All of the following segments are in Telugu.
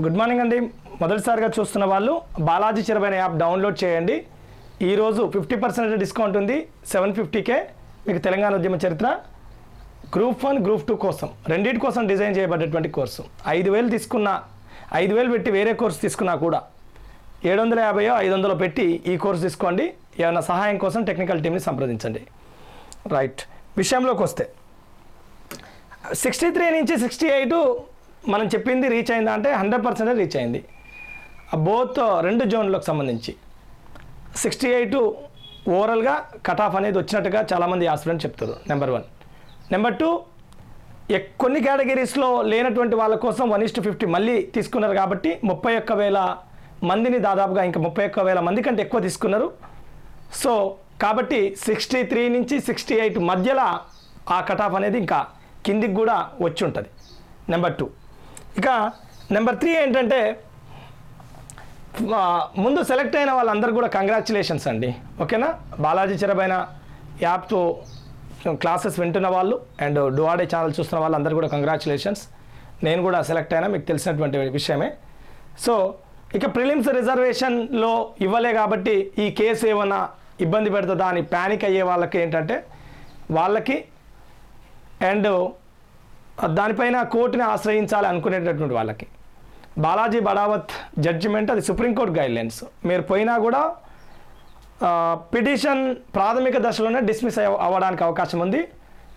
గుడ్ మార్నింగ్ అండి. మొదటిసారిగా చూస్తున్న వాళ్ళు బాలాజీ చిరబైన యాప్ డౌన్లోడ్ చేయండి. ఈరోజు ఫిఫ్టీ పర్సెంట్ డిస్కౌంట్ ఉంది. సెవెన్ ఫిఫ్టీకే మీకు తెలంగాణ ఉద్యమ చరిత్ర గ్రూప్ వన్ గ్రూప్ టూ కోసం రెండింటి కోసం డిజైన్ చేయబడ్డటువంటి కోర్సు. ఐదు వేలు తీసుకున్న ఐదు వేలు పెట్టి వేరే కోర్సు తీసుకున్నా కూడా ఏడు వందల యాభైయో ఐదు వందలు పెట్టి ఈ కోర్సు తీసుకోండి. ఏమైనా సహాయం కోసం టెక్నికల్ టీమ్ని సంప్రదించండి. రైట్. విషయంలోకి వస్తే సిక్స్టీ త్రీ నుంచి సిక్స్టీ ఎయిట్ మనం చెప్పింది రీచ్ అయిందా అంటే హండ్రెడ్ పర్సెంట్ రీచ్ అయింది. బోత్ రెండు జోన్లకు సంబంధించి. సిక్స్టీ ఎయిట్ ఓవరాల్గా కట్ ఆఫ్ అనేది వచ్చినట్టుగా చాలామంది ఆస్పిరెంట్ చెప్తారు నెంబర్ వన్ నెంబర్ టూ కొన్ని కేటగిరీస్లో లేనటువంటి వాళ్ళ కోసం వన్ ఇస్ట్ ఫిఫ్టీ మళ్ళీ తీసుకున్నారు కాబట్టి ముప్పై ఒక్క వేల మందిని దాదాపుగా ఇంకా ముప్పై ఒక్క వేల మంది కంటే ఎక్కువ తీసుకున్నారు. సో కాబట్టి సిక్స్టీ త్రీ నుంచి సిక్స్టీ ఎయిట్ మధ్యలో ఆ కట్ ఆఫ్ అనేది ఇంకా కిందికి కూడా వచ్చి ఉంటుంది. నెంబర్ టూ ఇక నెంబర్ త్రీ ఏంటంటే ముందు సెలెక్ట్ అయిన వాళ్ళందరూ కూడా కంగ్రాచులేషన్స్ అండి. ఓకేనా? బాలాజీ చిరబైన యాప్తో క్లాసెస్ వింటున్న వాళ్ళు అండ్ డువాడే ఛానల్ చూస్తున్న వాళ్ళందరూ కూడా కంగ్రాచులేషన్స్. నేను కూడా సెలెక్ట్ అయినా మీకు తెలిసినటువంటి విషయమే. సో ఇక ప్రిలిమ్స్ రిజర్వేషన్లో ఇవ్వలే కాబట్టి ఈ కేసు ఏమన్నా ఇబ్బంది పెడుతుందా అని ప్యానిక్ అయ్యే వాళ్ళకి ఏంటంటే వాళ్ళకి అండ్ దానిపైన కోర్టుని ఆశ్రయించాలి అనుకునేటటువంటి వాళ్ళకి. బాలాజీ బడావత్ జడ్జిమెంట్ అది సుప్రీంకోర్టు గైడ్లైన్స్ మీరు పోయినా కూడా పిటిషన్ ప్రాథమిక దశలోనే డిస్మిస్ అయ్య అవ్వడానికి అవకాశం ఉంది.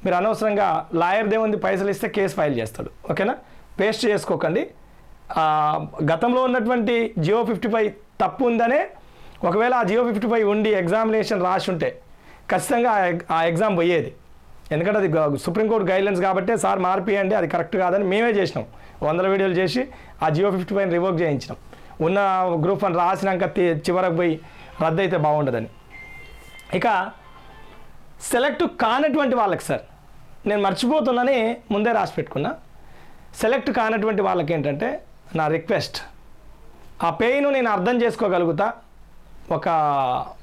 మీరు అనవసరంగా లాయర్ దేవుంది పైసలు ఇస్తే కేసు ఫైల్ చేస్తాడు. ఓకేనా? పేస్ట్ చేసుకోకండి. గతంలో ఉన్నటువంటి జియో ఫిఫ్టీ ఫైవ్ తప్పు ఉందనే ఒకవేళ ఆ జియో ఫిఫ్టీ ఫైవ్ ఉండి ఎగ్జామినేషన్ రాసి ఉంటే ఖచ్చితంగా ఆ ఎగ్జామ్ పోయేది. ఎందుకంటే అది సుప్రీంకోర్టు గైడ్లైన్స్ కాబట్టి సార్ మార్పియండి అది కరెక్ట్ కాదని మేమే చేసినాం. వందల వీడియోలు చేసి ఆ G O fifty five revoke చేయించినాం. ఉన్న గ్రూప్ వన్ రాసినాక చివరకు పోయి రద్దు అయితే బాగుండదని. ఇక సెలెక్ట్ కానటువంటి వాళ్ళకి సార్ నేను మర్చిపోతున్నానని ముందే రాసి పెట్టుకున్నా. సెలెక్ట్ కానటువంటి వాళ్ళకి ఏంటంటే నా రిక్వెస్ట్ ఆ పెయిన్ నేను అర్థం చేసుకోగలుగుతా. ఒక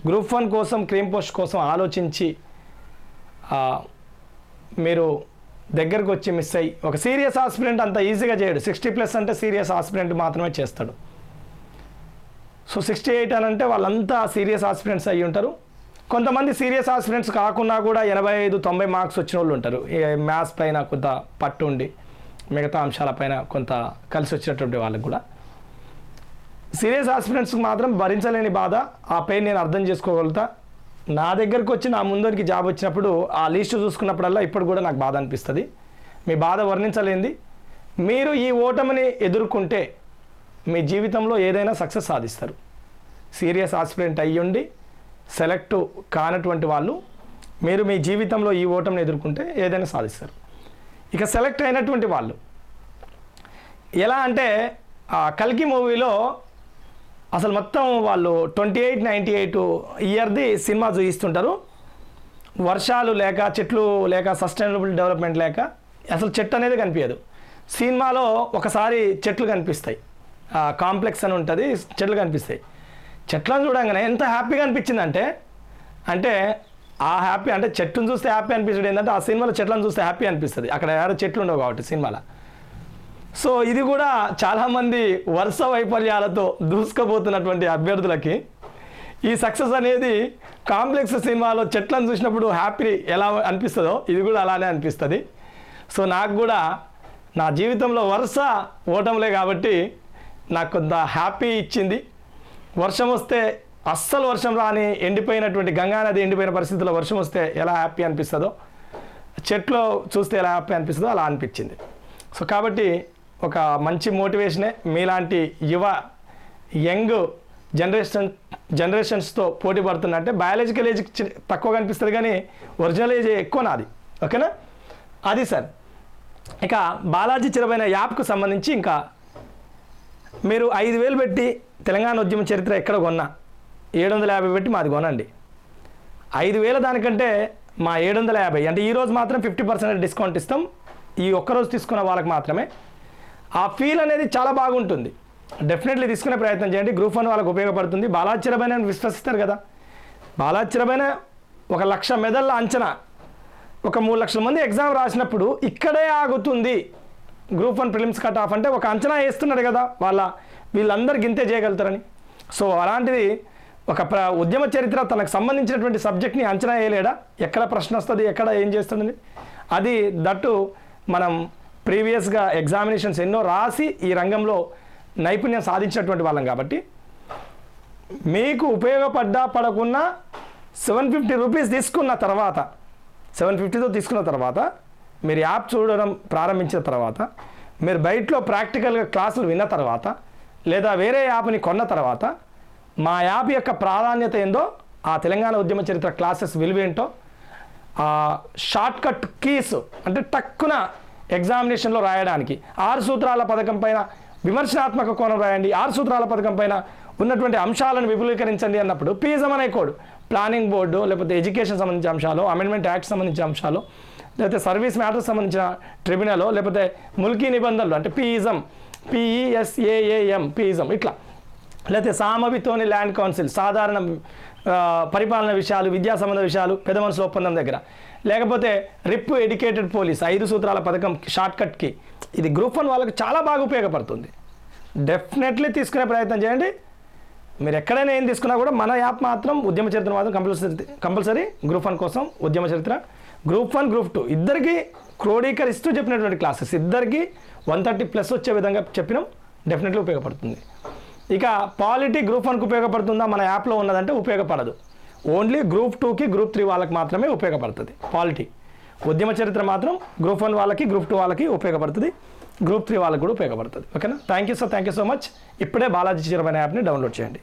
గ్రూప్ వన్ కోసం క్రీమ్ పోస్ట్ కోసం ఆలోచించి మీరు దగ్గరకు వచ్చి మిస్ అయ్యి ఒక సీరియస్ ఆస్పిరెంట్ అంత ఈజీగా చేయడు. సిక్స్టీ ప్లస్ అంటే సీరియస్ ఆస్పిరెంట్ మాత్రమే చేస్తాడు. సో సిక్స్టీ ఎయిట్ అని అంటే వాళ్ళంతా సీరియస్ ఆస్పిరెంట్స్ అయ్యి ఉంటారు. కొంతమంది సీరియస్ ఆస్పిరెంట్స్ కాకుండా కూడా ఎనభై ఐదు తొంభై మార్క్స్ వచ్చిన వాళ్ళు ఉంటారు. మ్యాథ్స్ పైన కొంత పట్టు ఉండి మిగతా అంశాలపైన కొంత కలిసి వచ్చినటువంటి వాళ్ళకి కూడా. సీరియస్ ఆస్పిరెంట్స్కి మాత్రం భరించలేని బాధ. ఆ పెయిన్ నేను అర్థం చేసుకోగలుగుతా. నా దగ్గరకు వచ్చి నా ముందరికి జాబ్ వచ్చినప్పుడు ఆ లిస్ట్ చూసుకున్నప్పుడల్లా ఇప్పుడు కూడా నాకు బాధ అనిపిస్తుంది. మీ బాధ వర్ణించలేంది. మీరు ఈ ఓటమిని ఎదుర్కొంటే మీ జీవితంలో ఏదైనా సక్సెస్ సాధిస్తారు. సీరియస్ ఆస్పిరెంట్ అయ్యుండి సెలెక్ట్ కానటువంటి వాళ్ళు మీరు మీ జీవితంలో ఈ ఓటమిని ఎదుర్కొంటే ఏదైనా సాధిస్తారు. ఇక సెలెక్ట్ అయినటువంటి వాళ్ళు ఎలా అంటే ఆ కల్కి మూవీలో అసలు మొత్తం వాళ్ళు ట్వంటీ ఎయిట్ నైంటీ ఎయిట్ ఇయర్ది సినిమా చూపిస్తుంటారు వర్షాలు లేక చెట్లు లేక సస్టైనబుల్ డెవలప్మెంట్ లేక అసలు చెట్టు అనేది కనిపించదు సినిమాలో ఒకసారి చెట్లు కనిపిస్తాయి. కాంప్లెక్స్ అని ఉంటుంది చెట్లు కనిపిస్తాయి. చెట్లను చూడంగానే ఎంత హ్యాపీగా అనిపించిందంటే అంటే ఆ హ్యాపీ అంటే చెట్టును చూస్తే హ్యాపీ అనిపించడం ఏంటంటే ఆ సినిమాలో చెట్లను చూస్తే హ్యాపీ అనిపిస్తుంది. అక్కడ ఎవరో చెట్లు ఉండవు కాబట్టి సినిమాలో. సో ఇది కూడా చాలామంది వరుస వైఫల్యాలతో దూసుకుపోతున్నటువంటి అభ్యర్థులకి. ఈ సక్సెస్ అనేది కాంప్లెక్స్ సినిమాలో చెట్లను చూసినప్పుడు హ్యాపీ ఎలా అనిపిస్తుందో ఇది కూడా అలానే అనిపిస్తుంది. సో నాకు కూడా నా జీవితంలో వరుస ఓటములే కాబట్టి నాకు కొంత హ్యాపీ ఇచ్చింది. వర్షం వస్తే అస్సలు వర్షం రాని ఎండిపోయినటువంటి గంగానది ఎండిపోయిన పరిస్థితుల్లో వర్షం వస్తే ఎలా హ్యాపీ అనిపిస్తుందో చెట్లు చూస్తే ఎలా హ్యాపీ అనిపిస్తుందో అలా అనిపించింది. సో కాబట్టి ఒక మంచి మోటివేషనే మీలాంటి యువ యంగ్ జనరేషన్ జనరేషన్స్తో పోటీ పడుతుందంటే బయాలజికల్ ఏజ్ తక్కువ కనిపిస్తుంది కానీ ఒరిజినల్ ఏజ్ ఎక్కువ నాది. ఓకేనా? అది సార్. ఇక బాలాజీ చిరమైన యాప్కు సంబంధించి ఇంకా మీరు ఐదు వేలు పెట్టి తెలంగాణ ఉద్యమ చరిత్ర ఎక్కడ కొన్నా? ఏడు వందల యాభై పెట్టి మాది కొనండి. ఐదు వేల దానికంటే మా ఏడు వందల యాభై. అంటే ఈ రోజు మాత్రం ఫిఫ్టీ పర్సెంట్ డిస్కౌంట్ ఇస్తాం. ఈ ఒక్కరోజు తీసుకున్న వాళ్ళకి మాత్రమే. ఆ ఫీల్ అనేది చాలా బాగుంటుంది. డెఫినెట్లీ తీసుకునే ప్రయత్నం చేయండి. గ్రూప్ వన్ వాళ్ళకి ఉపయోగపడుతుంది. బాలాచరమైన విశ్వసిస్తారు కదా. బాలాచరమైన ఒక లక్ష మెదళ్ళ అంచనా. ఒక మూడు లక్షల మంది ఎగ్జామ్ రాసినప్పుడు ఇక్కడే ఆగుతుంది. Group one prelims cut off అంటే ఒక అంచనా వేస్తున్నాడు కదా వాళ్ళ వీళ్ళందరూ గింతే చేయగలుగుతారని. సో అలాంటిది ఒక ప్ర ఉద్యమ చరిత్ర తనకు సంబంధించినటువంటి సబ్జెక్ట్ని అంచనా వేయలేడా? ఎక్కడ ప్రశ్న వస్తుంది? ఎక్కడ ఏం చేస్తుంది అది దట్టు మనం ప్రీవియస్గా ఎగ్జామినేషన్స్ ఎన్నో రాసి ఈ రంగంలో నైపుణ్యం సాధించినటువంటి వాళ్ళం కాబట్టి మీకు ఉపయోగపడ్డా పడకున్నా సెవెన్ ఫిఫ్టీ రూపీస్ తీసుకున్న తర్వాత సెవెన్ ఫిఫ్టీతో తీసుకున్న తర్వాత మీరు యాప్ చూడడం ప్రారంభించిన తర్వాత మీరు బయటలో ప్రాక్టికల్గా క్లాసులు విన్న తర్వాత లేదా వేరే యాప్ని కొన్న తర్వాత మా యాప్ యొక్క ప్రాధాన్యత ఏందో ఆ తెలంగాణ ఉద్యమ చరిత్ర క్లాసెస్ విలువేంటో ఆ షార్ట్ కట్ కీస్ అంటే టక్కున ఎగ్జామినేషన్లో రాయడానికి. ఆరు సూత్రాల పథకం పైన విమర్శనాత్మక కోణం రాయండి. ఆరు సూత్రాల పథకం పైన ఉన్నటువంటి అంశాలను విపులీకరించండి అన్నప్పుడు పీజం అనే కోడ్ ప్లానింగ్ బోర్డు లేకపోతే ఎడ్యుకేషన్ సంబంధించిన అంశాలు అమెండ్మెంట్ యాక్ట్ సంబంధించిన అంశాలు లేకపోతే సర్వీస్ మ్యాటర్స్ సంబంధించిన ట్రిబ్యునల్ లేకపోతే ముల్కీ నిబంధనలు అంటే పీజం పిఈఎస్ఏఏఎం పీజం ఇట్లా. లేకపోతే సామవితోని ల్యాండ్ కౌన్సిల్ సాధారణ పరిపాలన విషయాలు విద్యా సంబంధ విషయాలు పెద్ద మనుషుల ఒప్పందం దగ్గర. లేకపోతే రిప్ ఎడ్యుకేటెడ్ పోలీస్ ఐదు సూత్రాల పథకం షార్ట్కట్కి ఇది గ్రూప్ వన్ వాళ్ళకి చాలా బాగా ఉపయోగపడుతుంది. డెఫినెట్లీ తీసుకునే ప్రయత్నం చేయండి. మీరు ఎక్కడైనా ఏం తీసుకున్నా కూడా మన యాప్ మాత్రం ఉద్యమ చరిత్ర మాత్రం కంపల్సరీ కంపల్సరీ గ్రూప్ వన్ కోసం ఉద్యమ చరిత్ర. గ్రూప్ వన్ గ్రూప్ టూ ఇద్దరికి క్రోడీకరిస్తూ చెప్పినటువంటి క్లాసెస్. ఇద్దరికి వన్ థర్టీ ప్లస్ వచ్చే విధంగా చెప్పినాం. డెఫినెట్లీ ఉపయోగపడుతుంది. ఇక పాలిటీ గ్రూప్ వన్కి ఉపయోగపడుతుందా? మన యాప్లో ఉన్నదంటే ఉపయోగపడదు. ఓన్లీ గ్రూప్ టూకి గ్రూప్ త్రీ వాళ్ళకి మాత్రమే ఉపయోగపడుతుంది. పాలిటీ ఉద్యమ చరిత్ర మాత్రం గ్రూప్ వన్ వాళ్ళకి గ్రూప్ టూ వాళ్ళకి ఉపయోగపడుతుంది. గ్రూప్ త్రీ వాళ్ళకి కూడా ఉపయోగపడుతుంది. ఓకేనా? Thank you sir thank you so much ఇప్పుడే బాలాజీ చిరమైన యాప్ని డౌన్లోడ్ చేయండి.